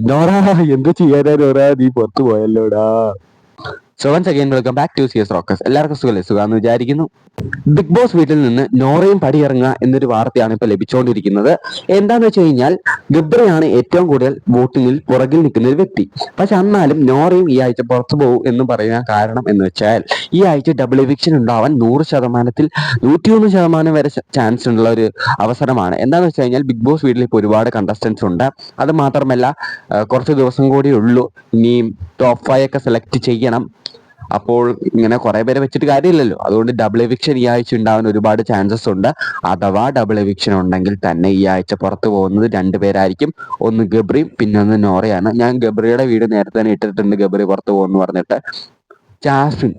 നോറാ എന്ത് ചെയ്യാനാ നോറാ നീ പുറത്തു പോയല്ലോടാ. So once again welcome back to C S rocks എല്ലാവർക്കും സുഖമല്ലേ സുഖമെന്ന് വിചാരിക്കുന്നു. ബിഗ് ബോസ് വീട്ടിൽ നിന്ന് നോറയും പടിയിറങ്ങുക എന്നൊരു വാർത്തയാണ് ഇപ്പൊ ലഭിച്ചുകൊണ്ടിരിക്കുന്നത് എന്താന്ന് വെച്ച് കഴിഞ്ഞാൽ ഗബ്രയാണ് ഏറ്റവും കൂടുതൽ വോട്ടിങ്ങിൽ പുറകിൽ നിൽക്കുന്ന ഒരു വ്യക്തി. പക്ഷെ എന്നാലും നോറയും ഈ ആഴ്ച പുറത്തു പോകും എന്ന് പറയാൻ കാരണം എന്ന് വെച്ചാൽ ഈ ആഴ്ച ഡബിൾ എവിക്ഷൻ ഉണ്ടാവാൻ നൂറ് ശതമാനത്തിൽ നൂറ്റിയൊന്ന് ശതമാനം വരെ ചാൻസ് ഉള്ള ഒരു അവസരമാണ്. എന്താന്ന് വെച്ച് കഴിഞ്ഞാൽ ബിഗ് ബോസ് വീട്ടിൽ ഇപ്പോൾ ഒരുപാട് കണ്ടസ്റ്റൻസ് ഉണ്ട്. അത് മാത്രമല്ല കുറച്ച് ദിവസം കൂടി ഉള്ളൂ. ഇനിയും ടോപ്പ് ഫൈവ് ഒക്കെ സെലക്ട് ചെയ്യണം. അപ്പോൾ ഇങ്ങനെ കുറെ പേരെ വെച്ചിട്ട് കാര്യമില്ലല്ലോ. അതുകൊണ്ട് ഡബിൾ എവിക്ഷൻ ഈ ആഴ്ച ഉണ്ടാവാൻ ഒരുപാട് ചാൻസസ് ഉണ്ട്. അഥവാ ഡബിൾ എവിക്ഷൻ ഉണ്ടെങ്കിൽ തന്നെ ഈ ആഴ്ച പുറത്തു പോകുന്നത് രണ്ടുപേരായിരിക്കും ഒന്ന് ഗബ്രി പിന്നെ ഒന്ന് നോറയാണ്. ഞാൻ ഗബ്രിയുടെ വീട് നേരത്തെ തന്നെ ഇട്ടിട്ടുണ്ട്. ഗബ്രി പുറത്തു പോകുമെന്ന് പറഞ്ഞിട്ട്. ജാസ്മിൻ.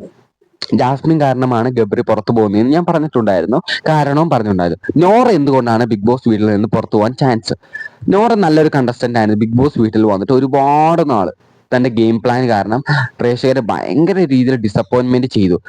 ജാസ്മിൻ കാരണമാണ് ഗബ്രി പുറത്തു പോകുന്നതെന്ന് ഞാൻ പറഞ്ഞിട്ടുണ്ടായിരുന്നു. കാരണവും പറഞ്ഞിട്ടുണ്ടായിരുന്നു. നോറ എന്തുകൊണ്ടാണ് ബിഗ് ബോസ് വീട്ടിൽ നിന്ന് പുറത്തു പോകാൻ ചാൻസ് നോറ നല്ലൊരു കണ്ടസ്റ്റന്റ് ആയിരുന്നു. ബിഗ് ബോസ് വീട്ടിൽ വന്നിട്ട് ഒരുപാട് നാൾ തന്റെ ഗെയിം പ്ലാൻ കാരണം പ്രേക്ഷകരെ ഭയങ്കര രീതിയിൽ ഡിസപ്പോയിന്റ്മെന്റ് ചെയ്തു.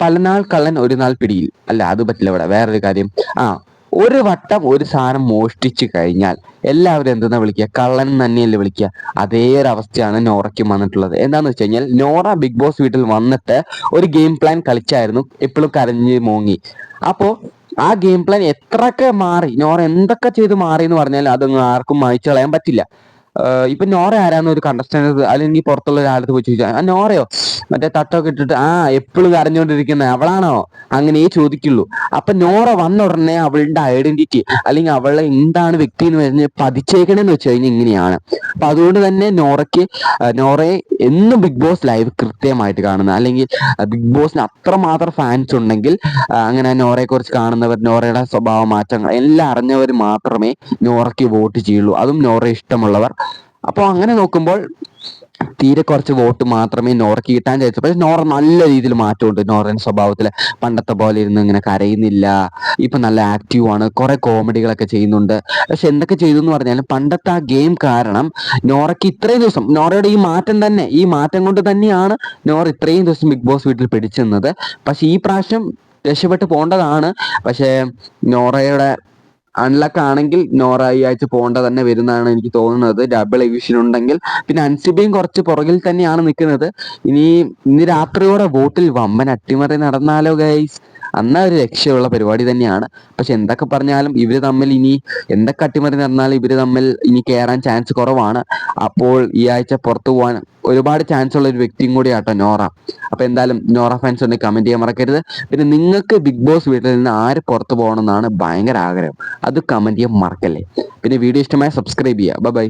പല നാൾ കള്ളൻ ഒരു നാൾ പിടിയിൽ. അല്ല അത് പറ്റില്ല ഇവിടെ. വേറൊരു കാര്യം. ആ ഒരു വട്ടം ഒരു സാധനം മോഷ്ടിച്ചു കഴിഞ്ഞാൽ എല്ലാവരും എന്തെന്നാ വിളിക്കുക? കള്ളൻ തന്നെയല്ലേ വിളിക്കുക? അതേ ഒരു അവസ്ഥയാണ് നോറയ്ക്കും വന്നിട്ടുള്ളത്. എന്താന്ന് വെച്ച് കഴിഞ്ഞാൽ നോറ ബിഗ് ബോസ് വീട്ടിൽ വന്നിട്ട് ഒരു ഗെയിം പ്ലാൻ കളിച്ചായിരുന്നു. എപ്പോഴും കരഞ്ഞ് മോങ്ങി. അപ്പോ ആ ഗെയിം പ്ലാൻ എത്രയൊക്കെ മാറി നോറ എന്തൊക്കെ ചെയ്ത് മാറി എന്ന് പറഞ്ഞാൽ അതൊന്നും ആർക്കും മായ്ച്ചു കളയാൻ പറ്റില്ല. ഇപ്പൊ നോറ ആരാന്ന് ഒരു കണ്ടസ്റ്റന്റ് അല്ലെങ്കിൽ പുറത്തുള്ള ഒരാളത്ത് പോയി ചോദിച്ചാൽ ആ നോറയോ? മറ്റേ തട്ടൊക്കെ ഇട്ടിട്ട് ആ എപ്പോഴും കരഞ്ഞുകൊണ്ടിരിക്കുന്ന അവളാണോ? അങ്ങനെ ചോദിക്കുള്ളൂ. അപ്പൊ നോറ വന്ന ഉടനെ അവളുടെ ഐഡന്റിറ്റി അല്ലെങ്കിൽ അവളെ എന്താണ് വ്യക്തി എന്ന് പറഞ്ഞ് പതിച്ചേക്കണെന്ന് വെച്ച് കഴിഞ്ഞാൽ ഇങ്ങനെയാണ്. അപ്പൊ അതുകൊണ്ട് തന്നെ നോറയ്ക്ക് നോറയെ എന്നും ബിഗ് ബോസ് ലൈവ് കൃത്യമായിട്ട് കാണുന്ന അല്ലെങ്കിൽ ബിഗ് ബോസിന് അത്രമാത്രം ഫാൻസ് ഉണ്ടെങ്കിൽ അങ്ങനെ നോറയെ കുറിച്ച് കാണുന്നവർ നോറയുടെ സ്വഭാവ മാറ്റങ്ങൾ എല്ലാം അറിഞ്ഞവർ മാത്രമേ നോറയ്ക്ക് വോട്ട് ചെയ്യുള്ളൂ. അതും നോറ ഇഷ്ടമുള്ളവർ അപ്പോൾ അങ്ങനെ നോക്കുമ്പോൾ തീരെ കുറച്ച് വോട്ട് മാത്രമേ നോറയ്ക്ക് കിട്ടാൻ ചാൻസ് പക്ഷെ നോറ നല്ല രീതിയിൽ മാറ്റമുണ്ട്. നോറിന്റെ സ്വഭാവത്തിൽ പണ്ടത്തെ പോലെ ഇരുന്ന് ഇങ്ങനെ കരയുന്നില്ല. ഇപ്പൊ നല്ല ആക്റ്റീവ് ആണ്. കുറെ കോമഡികളൊക്കെ ചെയ്യുന്നുണ്ട്. പക്ഷെ എന്തൊക്കെ ചെയ്തു എന്ന് പറഞ്ഞാലും പണ്ടത്തെ ആ ഗെയിം കാരണം നോറയ്ക്ക് ഇത്രയും ദിവസം നോറയുടെ ഈ മാറ്റം തന്നെ ഈ മാറ്റം കൊണ്ട് തന്നെയാണ് നോറ ഇത്രയും ദിവസം ബിഗ് ബോസ് വീട്ടിൽ പിടിച്ചു നിന്നത് പക്ഷെ ഈ പ്രാവശ്യം രക്ഷപ്പെട്ട് പോകേണ്ടതാണ് പക്ഷേ നോറയുടെ അൺലക്ക് ആണെങ്കിൽ നോറ ഈ ആഴ്ച പോകേണ്ട തന്നെ വരുന്നതാണ് എനിക്ക് തോന്നുന്നത്. ഡബിൾ എവിഷൻ ഉണ്ടെങ്കിൽ പിന്നെ അൻസിബയും കുറച്ച് പുറകിൽ തന്നെയാണ് നിൽക്കുന്നത്. ഇനി ഇന്ന് രാത്രിയോടെ വോട്ടിൽ വമ്പൻ അട്ടിമറി നടന്നാലോ ഗൈസ് അന്നാ ഒരു രക്ഷയുള്ള പരിപാടി തന്നെയാണ്. പക്ഷെ എന്തൊക്കെ പറഞ്ഞാലും ഇവർ തമ്മിൽ ഇനി എന്തൊക്കെ അട്ടിമറി നടന്നാലും ഇവർ തമ്മിൽ ഇനി കയറാൻ ചാൻസ് കുറവാണ്. അപ്പോൾ ഈ ആഴ്ച പുറത്തു പോകാൻ ഒരുപാട് ചാൻസ് ഉള്ള ഒരു വ്യക്തിയും കൂടിയാട്ടോ നോറ. അപ്പൊ എന്തായാലും നോറ ഫാൻസ് ഒന്ന് കമന്റ് ചെയ്യാൻ മറക്കരുത്. പിന്നെ നിങ്ങൾക്ക് ബിഗ് ബോസ് വീട്ടിൽ നിന്ന് ആര് പുറത്തു പോകണമെന്നാണ് ഭയങ്കര ആഗ്രഹം. അത് കമന്റ് ചെയ്യാൻ മറക്കല്ലേ. പിന്നെ വീഡിയോ ഇഷ്ടമായ സബ്സ്ക്രൈബ് ചെയ്യുക. ബൈ